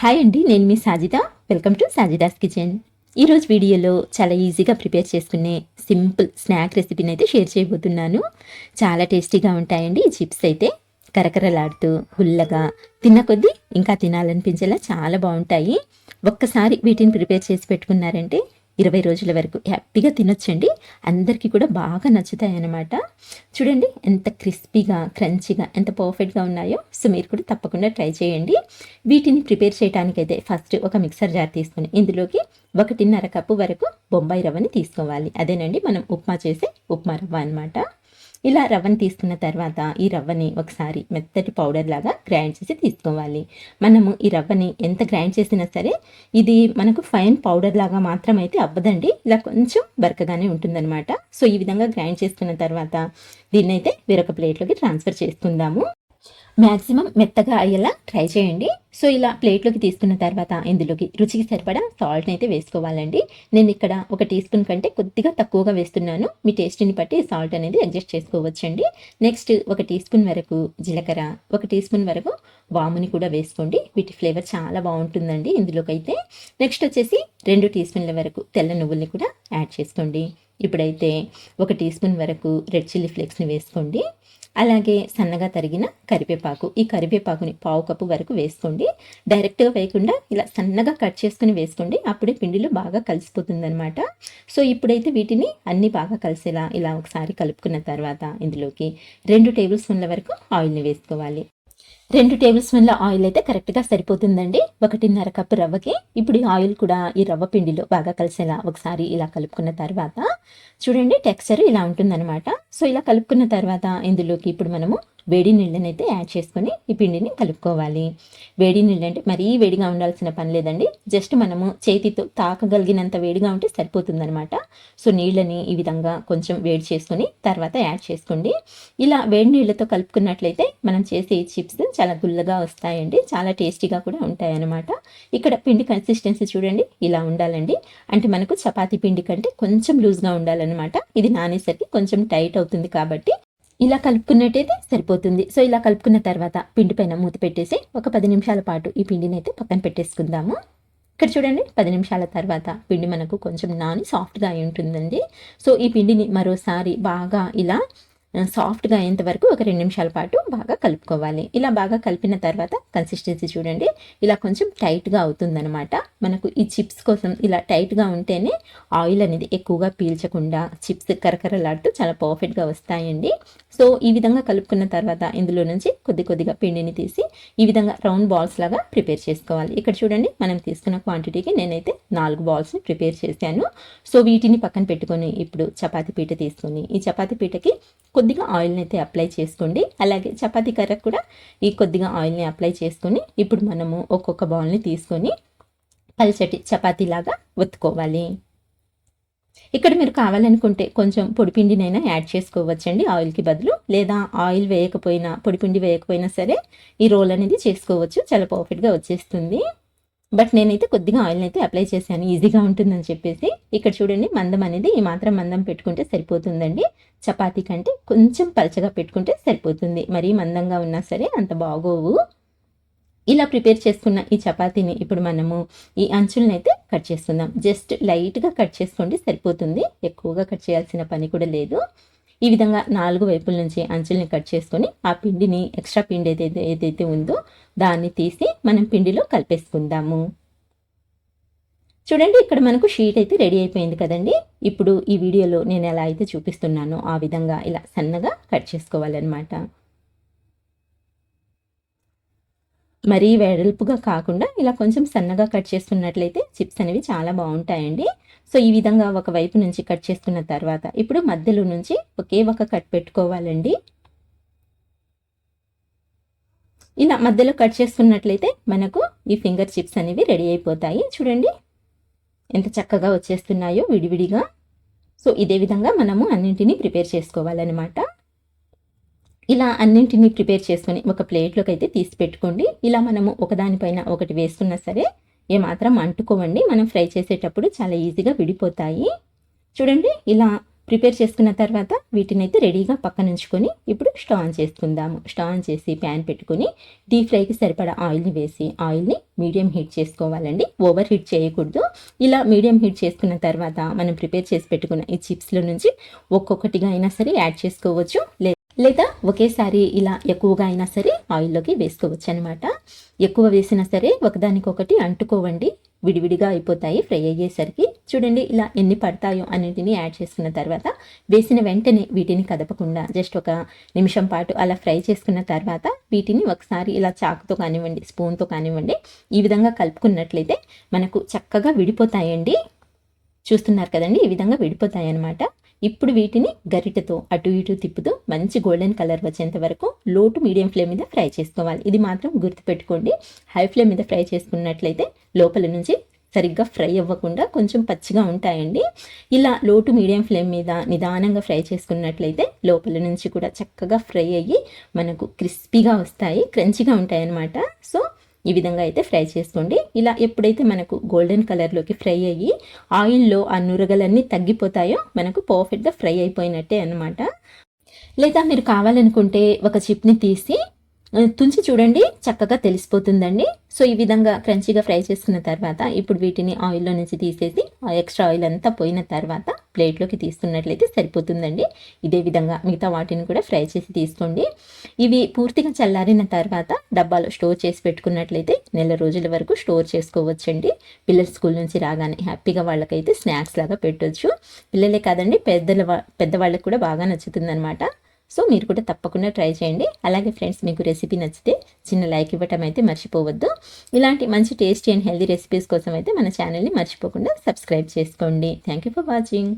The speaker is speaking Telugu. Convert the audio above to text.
హాయ్ అండి నేను మీ Sajitha welcome to Sajida's kitchen. ఈరోజు వీడియోలో చాలా ఈజీగా ప్రిపేర్ చేసుకునే సింపుల్ స్నాక్ రెసిపీని అయితే షేర్ చేయబోతున్నాను. చాలా టేస్టీగా ఉంటాయండి ఈ చిప్స్ అయితే. కరకరలాడుతూ గుల్లగా తిన్న కొద్దీ ఇంకా తినాలనిపించేలా చాలా బాగుంటాయి. ఒక్కసారి వీటిని ప్రిపేర్ చేసి పెట్టుకున్నారంటే ఇరవై రోజుల వరకు హ్యాపీగా తినొచ్చండి. అందరికీ కూడా బాగా నచ్చుతాయి అన్నమాట చూడండి ఎంత క్రిస్పీగా క్రంచీగా ఎంత పర్ఫెక్ట్గా ఉన్నాయో. సో మీరు కూడా తప్పకుండా ట్రై చేయండి. వీటిని ప్రిపేర్ చేయడానికైతే ఫస్ట్ ఒక మిక్సర్ జార్ తీసుకొని ఇందులోకి ఒకటిన్నర కప్పు వరకు బొంబాయి రవ్వని తీసుకోవాలి. అదేనండి మనం ఉప్మా చేసే ఉప్మా రవ్వ అనమాట ఇలా రవ్వని తీసుకున్న తర్వాత ఈ రవ్వని ఒకసారి మెత్తటి పౌడర్ లాగా గ్రైండ్ చేసి తీసుకోవాలి. మనము ఈ రవ్వని ఎంత గ్రైండ్ చేసినా సరే ఇది మనకు ఫైన్ పౌడర్ లాగా మాత్రం అయితే అవ్వదండి. ఇలా కొంచెం బరకగానే ఉంటుందన్నమాట. సో ఈ విధంగా గ్రైండ్ చేసుకున్న తర్వాత దీన్ని అయితే వేరొక ప్లేట్లోకి ట్రాన్స్ఫర్ చేసుకుందాము. మ్యాక్సిమం మెత్తగా అయ్యేలా ట్రై చేయండి. సో ఇలా ప్లేట్లోకి తీసుకున్న తర్వాత ఇందులోకి రుచికి సరిపడా సాల్ట్ని అయితే వేసుకోవాలండి. నేను ఇక్కడ ఒక టీ స్పూన్ కంటే కొద్దిగా తక్కువగా వేస్తున్నాను. మీ టేస్ట్ని బట్టి సాల్ట్ అనేది అడ్జస్ట్ చేసుకోవచ్చండి. నెక్స్ట్ ఒక టీ స్పూన్ వరకు జీలకర్ర ఒక టీ స్పూన్ వరకు వాముని కూడా వేసుకోండి. వీటి ఫ్లేవర్ చాలా బాగుంటుందండి ఇందులోకి అయితే నెక్స్ట్ వచ్చేసి రెండు టీ స్పూన్ల వరకు తెల్ల నువ్వుల్ని కూడా యాడ్ చేసుకోండి. ఇప్పుడైతే ఒక టీ స్పూన్ వరకు రెడ్ చిల్లీ ఫ్లేక్స్ని వేసుకోండి. అలాగే సన్నగా తరిగిన కరివేపాకు. ఈ కరివేపాకుని పావు కప్పు వరకు వేసుకోండి. డైరెక్ట్గా వేయకుండా ఇలా సన్నగా కట్ చేసుకుని వేసుకోండి. అప్పుడే పిండిలో బాగా కలిసిపోతుంది సో ఇప్పుడైతే వీటిని అన్ని బాగా కలిసేలా ఇలా ఒకసారి కలుపుకున్న తర్వాత ఇందులోకి రెండు టేబుల్ స్పూన్ల వరకు ఆయిల్ని వేసుకోవాలి. రెండు టేబుల్ స్పూన్ల ఆయిల్ అయితే కరెక్ట్గా సరిపోతుందండి. ఒకటిన్నర కప్పు రవ్వకి. ఇప్పుడు ఈ ఆయిల్ కూడా ఈ రవ్వ పిండిలో బాగా కలిసేలా ఒకసారి ఇలా కలుపుకున్న తర్వాత చూడండి టెక్స్చర్ ఇలా ఉంటుందన్నమాట. సో ఇలా కలుపుకున్న తర్వాత ఇందులోకి ఇప్పుడు మనము వేడి నీళ్ళని అయితే యాడ్ చేసుకొని ఈ పిండిని కలుపుకోవాలి. వేడి నీళ్ళు అంటే మరీ వేడిగా ఉండాల్సిన పని లేదండి. జస్ట్ మనము చేతితో తాకగలిగినంత వేడిగా ఉంటే సరిపోతుందనమాట సో నీళ్ళని ఈ విధంగా కొంచెం వేడి చేసుకొని తర్వాత యాడ్ చేసుకోండి. ఇలా వేడి నీళ్ళతో కలుపుకున్నట్లయితే మనం చేసే చిప్స్ చాలా గుల్లగా వస్తాయండి. చాలా టేస్టీగా కూడా ఉంటాయన్నమాట. ఇక్కడ పిండి కన్సిస్టెన్సీ చూడండి ఇలా ఉండాలండి. అంటే మనకు చపాతీ పిండి కంటే కొంచెం లూజ్గా ఉండాలన్నమాట. ఇది నానేసరికి కొంచెం టైట్ అవుతుంది కాబట్టి ఇలా కలుపుకున్నట్టయితే సరిపోతుంది. సో ఇలా కలుపుకున్న తర్వాత పిండి పైన మూత పెట్టేసి ఒక పది నిమిషాల పాటు ఈ పిండిని అయితే పక్కన పెట్టేసుకుందాము. ఇక్కడ చూడండి పది నిమిషాల తర్వాత పిండి మనకు కొంచెం నాని సాఫ్ట్గా అయి ఉంటుందండి. సో ఈ పిండిని మరోసారి బాగా ఇలా సాఫ్ట్గా అయ్యేంత వరకు ఒక రెండు నిమిషాల పాటు బాగా కలుపుకోవాలి. ఇలా బాగా కలిపిన తర్వాత కన్సిస్టెన్సీ చూడండి ఇలా కొంచెం టైట్గా అవుతుందనమాట మనకు ఈ చిప్స్ కోసం ఇలా టైట్గా ఉంటేనే ఆయిల్ అనేది ఎక్కువగా పీల్చకుండా చిప్స్ కరకరలాడుతూ చాలా పర్ఫెక్ట్గా వస్తాయండి. సో ఈ విధంగా కలుపుకున్న తర్వాత ఇందులో నుంచి కొద్ది కొద్దిగా పిండిని తీసి ఈ విధంగా రౌండ్ బాల్స్ లాగా ప్రిపేర్ చేసుకోవాలి. ఇక్కడ చూడండి మనం తీసుకున్న క్వాంటిటీకి నేనైతే నాలుగు బాల్స్ని ప్రిపేర్ చేశాను. సో వీటిని పక్కన పెట్టుకొని ఇప్పుడు చపాతీ పీట తీసుకొని ఈ చపాతీ పీటకి కొద్దిగా ఆయిల్ని అయితే అప్లై చేసుకోండి. అలాగే చపాతీ కర్ర కూడా ఈ కొద్దిగా ఆయిల్ని అప్లై చేసుకొని ఇప్పుడు మనము ఒక్కొక్క బాల్ని తీసుకొని పల్చటి చపాతీలాగా ఒత్తుకోవాలి. ఇక్కడ మీరు కావాలనుకుంటే కొంచెం పొడిపిండినైనా యాడ్ చేసుకోవచ్చండి ఆయిల్కి బదులు. లేదా ఆయిల్ వేయకపోయినా పొడిపిండి వేయకపోయినా సరే ఈ రోల్ అనేది చేసుకోవచ్చు చాలా పర్ఫెక్ట్గా వచ్చేస్తుంది. బట్ నేనైతే కొద్దిగా ఆయిల్ని అయితే అప్లై చేశాను ఈజీగా ఉంటుందని చెప్పేసి. ఇక్కడ చూడండి మందం అనేది ఈ మాత్రం మందం పెట్టుకుంటే సరిపోతుందండి. చపాతీ కంటే కొంచెం పలచగా పెట్టుకుంటే సరిపోతుంది. మరీ మందంగా ఉన్నా సరే అంత బాగోవు. ఇలా ప్రిపేర్ చేసుకున్న ఈ చపాతీని ఇప్పుడు మనము ఈ అంచులను అయితే కట్ చేసుకుందాం జస్ట్ లైట్గా కట్ చేసుకోండి సరిపోతుంది. ఎక్కువగా కట్ చేయాల్సిన పని కూడా లేదు. ఈ విధంగా నాలుగు వైపుల నుంచి అంచుల్ని కట్ చేసుకొని ఆ పిండిని ఎక్స్ట్రా పిండి ఏదైతే ఏదైతే ఉందో దాన్ని తీసి మనం పిండిలో కలిపేసుకుందాము. చూడండి ఇక్కడ మనకు షీట్ అయితే రెడీ అయిపోయింది కదండి. ఇప్పుడు ఈ వీడియోలో నేను ఎలా అయితే చూపిస్తున్నానో ఆ విధంగా ఇలా సన్నగా కట్ చేసుకోవాలన్నమాట. మరీ వెడల్పుగా కాకుండా ఇలా కొంచెం సన్నగా కట్ చేసుకున్నట్లయితే చిప్స్ అనేవి చాలా బాగుంటాయండి. సో ఈ విధంగా ఒక వైపు నుంచి కట్ చేసుకున్న తర్వాత ఇప్పుడు మధ్యలో నుంచి ఒకే ఒక కట్ పెట్టుకోవాలండి. ఇలా మధ్యలో కట్ చేసుకున్నట్లయితే మనకు ఈ ఫింగర్ చిప్స్ అనేవి రెడీ అయిపోతాయి. చూడండి. ఎంత చక్కగా వచ్చేస్తున్నాయో విడివిడిగా. సో ఇదే విధంగా మనము అన్నింటినీ ప్రిపేర్ చేసుకోవాలన్నమాట. ఇలా అన్నింటినీ ప్రిపేర్ చేసుకుని ఒక ప్లేట్లోకి అయితే తీసి పెట్టుకోండి. ఇలా మనము ఒకదానిపైన ఒకటి వేసుకున్నా సరే ఏమాత్రం అంటుకోవండి. మనం ఫ్రై చేసేటప్పుడు చాలా ఈజీగా విడిపోతాయి. చూడండి ఇలా ప్రిపేర్ చేసుకున్న తర్వాత వీటిని అయితే రెడీగా పక్కన ఉంచుకొని ఇప్పుడు స్టవ్ ఆన్ చేసుకుందాము. స్టవ్ ఆన్ చేసి ప్యాన్ పెట్టుకొని డీప్ ఫ్రైకి సరిపడా ఆయిల్ని వేసి ఆయిల్ని మీడియం హీట్ చేసుకోవాలండి. ఓవర్ హీట్ చేయకూడదు. ఇలా మీడియం హీట్ చేసుకున్న తర్వాత మనం ప్రిపేర్ చేసి పెట్టుకున్న ఈ చిప్స్లో నుంచి ఒక్కొక్కటిగా అయినా సరే యాడ్ చేసుకోవచ్చు. లేదా ఒకేసారి ఇలా ఎక్కువగా అయినా సరే ఆయిల్లోకి వేసుకోవచ్చు అనమాట ఎక్కువ వేసినా సరే ఒకదానికొకటి అంటుకోవండి. విడివిడిగా అయిపోతాయి ఫ్రై అయ్యేసరికి. చూడండి ఇలా ఎన్ని పడతాయో అన్నిటిని యాడ్ చేసుకున్న తర్వాత వేసిన వెంటనే వీటిని కదపకుండా జస్ట్ ఒక నిమిషం పాటు అలా ఫ్రై చేసుకున్న తర్వాత వీటిని ఒకసారి ఇలా చాకుతో కానివ్వండి స్పూన్తో కానివ్వండి ఈ విధంగా కలుపుకున్నట్లయితే మనకు చక్కగా విడిపోతాయండి. చూస్తున్నారు కదండి? ఈ విధంగా విడిపోతాయి అన్నమాట ఇప్పుడు వీటిని గరిటెతో అటు ఇటు తిప్పుతూ మంచి గోల్డెన్ కలర్ వచ్చేంత వరకు లో టు మీడియం ఫ్లేమ్ మీద ఫ్రై చేసుకోవాలి. ఇది మాత్రం గుర్తుపెట్టుకోండి. హై ఫ్లేమ్ మీద ఫ్రై చేసుకున్నట్లయితే లోపల నుంచి సరిగ్గా ఫ్రై అవ్వకుండా కొంచెం పచ్చిగా ఉంటాయండి. ఇలా లో టు మీడియం ఫ్లేమ్ మీద నిదానంగా ఫ్రై చేసుకున్నట్లయితే లోపల నుంచి కూడా చక్కగా ఫ్రై అయ్యి మనకు క్రిస్పీగా వస్తాయి క్రంచిగా ఉంటాయి అన్నమాట సో ఈ విధంగా అయితే ఫ్రై చేసుకోండి. ఇలా ఎప్పుడైతే మనకు గోల్డెన్ కలర్లోకి ఫ్రై అయ్యి ఆయిల్లో ఆ నురగలన్నీ తగ్గిపోతాయో మనకు పర్ఫెక్ట్గా ఫ్రై అయిపోయినట్టే అనమాట లేదా మీరు కావాలనుకుంటే ఒక చిప్ని తీసి తుంచి చూడండి చక్కగా తెలిసిపోతుందండి. సో ఈ విధంగా క్రంచీగా ఫ్రై చేసుకున్న తర్వాత ఇప్పుడు వీటిని ఆయిల్లో నుంచి తీసేసి ఆ ఎక్స్ట్రా ఆయిల్ అంతా పోయిన తర్వాత ప్లేట్లోకి తీసుకున్నట్లయితే సరిపోతుందండి. ఇదే విధంగా మిగతా వాటిని కూడా ఫ్రై చేసి తీసుకోండి. ఇవి పూర్తిగా చల్లారిన తర్వాత డబ్బాలో స్టోర్ చేసి పెట్టుకున్నట్లయితే నెల రోజుల వరకు స్టోర్ చేసుకోవచ్చండి. పిల్లలు స్కూల్ నుంచి రాగానే హ్యాపీగా వాళ్ళకైతే స్నాక్స్ లాగా పెట్టవచ్చు పిల్లలే కాదండి పెద్దల పెద్దవాళ్ళకి కూడా బాగా నచ్చుతుంది అనమాట సో మీరు కూడా తప్పకుండా ట్రై చేయండి. అలాగే ఫ్రెండ్స్ మీకు రెసిపీ నచ్చితే చిన్న లైక్ ఇవ్వటం అయితే మర్చిపోవద్దు. ఇలాంటి మంచి టేస్టీ అండ్ హెల్దీ రెసిపీస్ కోసం అయితే మన ఛానల్ని మర్చిపోకుండా సబ్స్క్రైబ్ చేసుకోండి. Thank you for watching